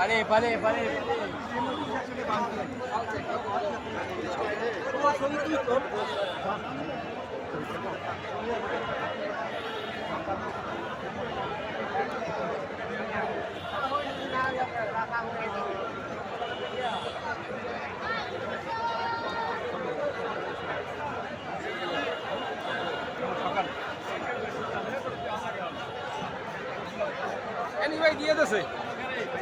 পারে পারে পারে। দিয়ে দেছে।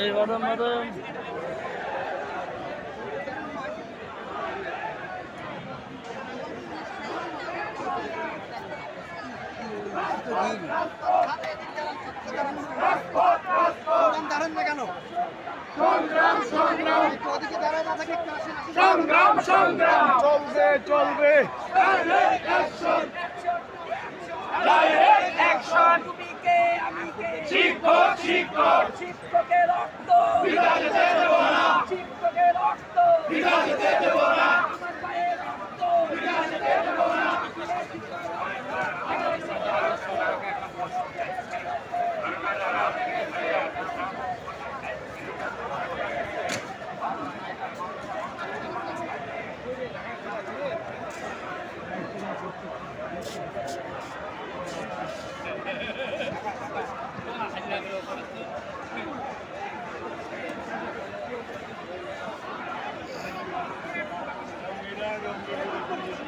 এই গরম গরম। Thank you. দাঁড়ান না কেন? সংগ্রাম সংগ্রাম। চলবে চলবে। শিক্ষক শিক্ষক। শিক্ষকের রক্ত। শিক্ষকের রক্ত। বিদায় দেব না।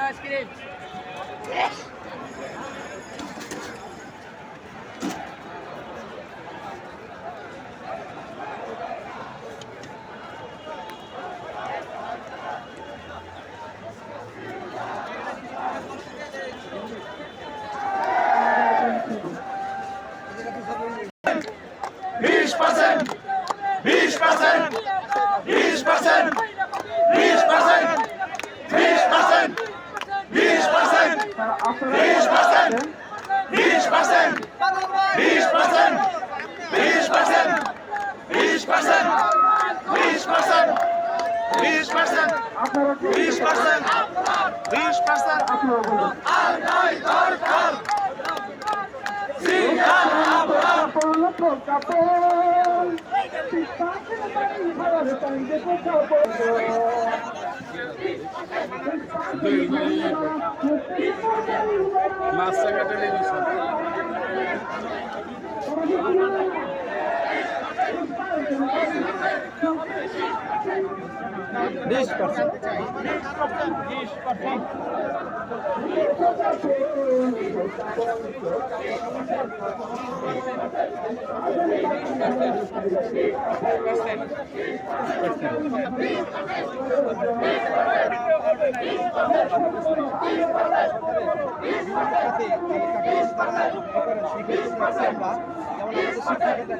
আইসক্রিম বিশ পার্সেন্ট বিশ পার্সেন্ট বিশ পার্সেন্ট বিশ পার্সেন্ট বিশ পার্সেন্ট বিশ পার্সেন্ট বিশ পার্সেন্ট। বিশ পার্সেন্ট। বিশ পার্সেন্ট। বিশ পার্সেন্ট। বিশ পার্সেন্ট। বিশ পার্সেন্ট। বিশ পার্সেন্ট। বিশ পার্সেন্ট। বিশ পার্সেন্ট। আর নাই দরকার সিঙ্গার আবরার মাছটা কেটে মাছ কাটালে বিশ পার্সেন্ট। বিশ পার্সেন্ট পার্সেন্ট তারা লক্ষ্য করেন যেমন আমাদের শিক্ষাক্ষেত্রে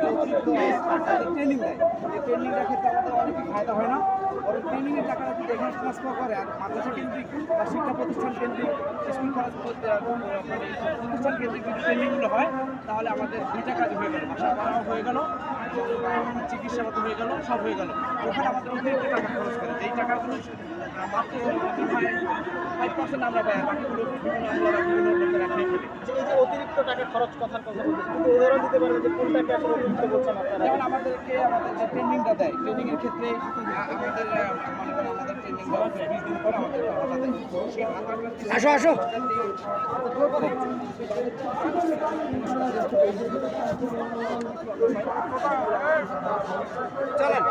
ট্রেনিং দেয় এই ট্রেনিংটার ক্ষেত্রে আমাদের অনেকই ফায়দা হয় না বরং ট্রেনিংয়ের টাকাটা যদি এখানে ট্রান্সফার করে আর মাদ্রাসা কেন্দ্রিক বা শিক্ষা প্রতিষ্ঠান কেন্দ্রিক স্কুল কলেজ প্রতিষ্ঠান কেন্দ্রিক যদি ট্রেনিংগুলো হয় তাহলে আমাদের দুইটা কাজ হয়ে গেল ভাষা হয়ে গেল চিকিৎসা মতো হয়ে গেল সব হয়ে গেল ওখানে আমাদের অতিরিক্ত টাকা খরচ করে যেই টাকাগুলো মাত্র ফাইভ পার্সেন্ট আমরা পাই আর বাকিগুলো বিভিন্ন আমরা বিভিন্ন লোকেরা খেয়ে ফেলি এই যে অতিরিক্ত টাকা খরচ কথার কথা বলতেছেন কিন্তু উদাহরণ দিতে পারবেন যে কোনটাকে আসলে অতিরিক্ত বলছেন আপনারা? যেমন আমাদেরকে আমাদের যে ট্রেনিংটা দেয় ট্রেনিংয়ের ক্ষেত্রে আমাদের আ, মনে করেন আমাদের ট্রেনিং দেওয়ার বিশ দিন পর আমাদের ভাতা দেয়। সেই ভাতাটা আসো আসো। চলেন।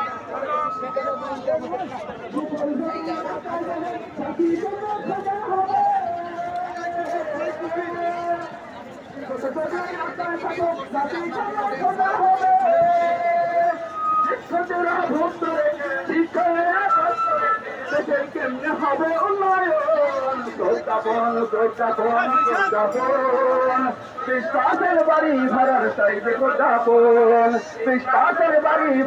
শিক্ষকেরা ভক্ত রেখে শিক্ষকেরা কষ্ট রেখে দেশের কেমনে হবে। উন্নয়ন বিশ্বাসের বাড়ি ভাড়ার চাইবে গোটাপন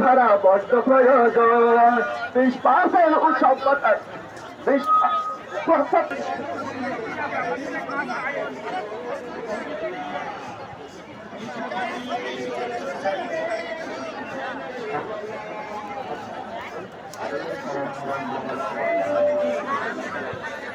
ভাড়া বড্ড প্রয়োজন বিশ্বাসের উৎসব কথা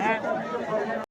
রাজশাহী